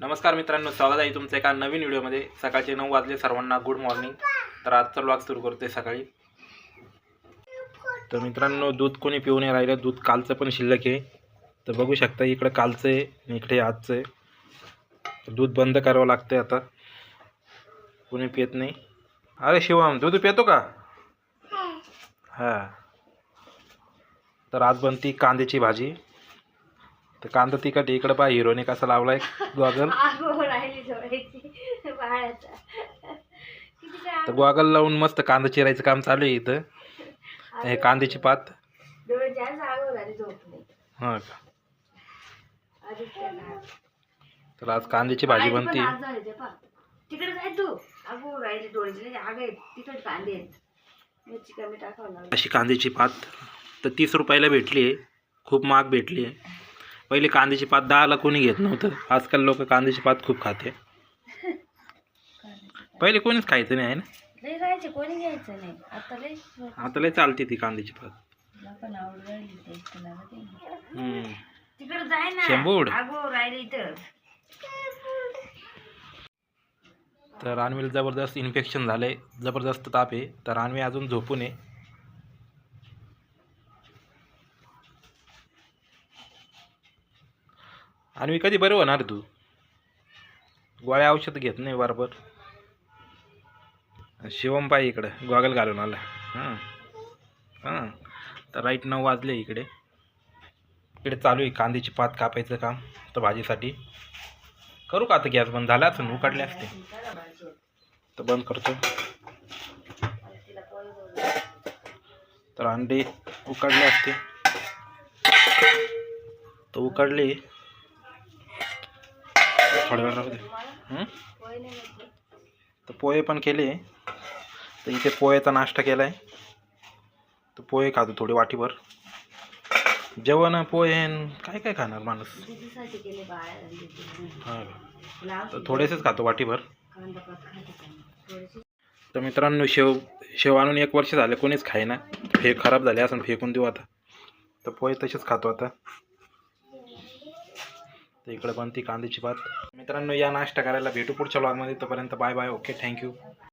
नमस्कार मित्रांनो स्वागत आहे तुमचं एका नवीन व्हिडिओमध्ये. सकाळचे नऊ वाजले सर्वांना गुड मॉर्निंग तर आजचा व्लॉग सुरू करतोय सकाळी. तर मित्रांनो दूध कोणी पिऊ नाही राहिलं दूध कालचं पण शिल्लक आहे. तर बघू शकता इकडं कालचं आहे आणि इकडे आजचं आहे. दूध बंद करावं लागतं आता. कोणी पित नाही. अरे शिवम दूध पितो का? हां. तर आज बनती कांद्याची भाजी. तर कांदा तिखट इकडं पहा हिरोने कसा लावलाय गॉगल. तर गॉगल लावून मस्त कांदा चिरायचं काम चालू आहे इथं. हे कांद्याची पात. हां का. तर आज कांद्याची भाजी बनते. अशी कांद्याची पात. तर तीस रुपयाला भेटली आहे. खूप महाग भेटली आहे. पहिले कांद्याची पात दहाला कोणी घेत नव्हतं. आजकाल लोक कांद्याची पात खूप खाते. पहिले कोणीच खायचं नाही आहे ना? लय राहायचे कोणी घ्यायचं नाही. आता लय आता लय चालते ती कांद्याची पात. तुला पण आवड राहिली ते तुला ना ते. हम्म. तिकडे जाय ना. शेंबूड. आगो राहिली इथं. तर अन्वीला जबरदस्त इन्फेक्शन झालं आहे जबरदस्त ताप आहे. तर अन्वी अजून झोपून आहे. आणि मी कधी बरं होणार तू? गोळ्या औषध घेत नाही बरोबर. शिवम पाय इकडं गॉगल घालून आला. हां. हां. तर राईट नऊ वाजले इकडे. इकडे चालू आहे कांद्याची पात कापायचं काम तर भाजीसाठी. करू का आता गॅस बंद? झाला असं उकडले असते. तर बंद करतो. तर अंडे उकडले असते. तर उकडले. थोड्या वेळ राहू दे? तर पोहे पण केले. तर इथे पोहेचा नाश्ता केला आहे तर पोहे खातो थोडे वाटीभर. जेवण पोहे काय काय खाणार माणूस? हां. तर थोडेसेच खातो वाटीभर. तर मित्रांनो शेव शेव आणून एक वर्ष झाले कोणीच खायना फे खराब झाले असं फेकून देऊ आता. तर पोहे तसेच खातो आता. तर इकडे पण ती कांद्याची भात. मित्रांनो या नाश्ता करायला भेटू पुढच्या ब्लॉगमध्ये तोपर्यंत बाय बाय ओके थँक्यू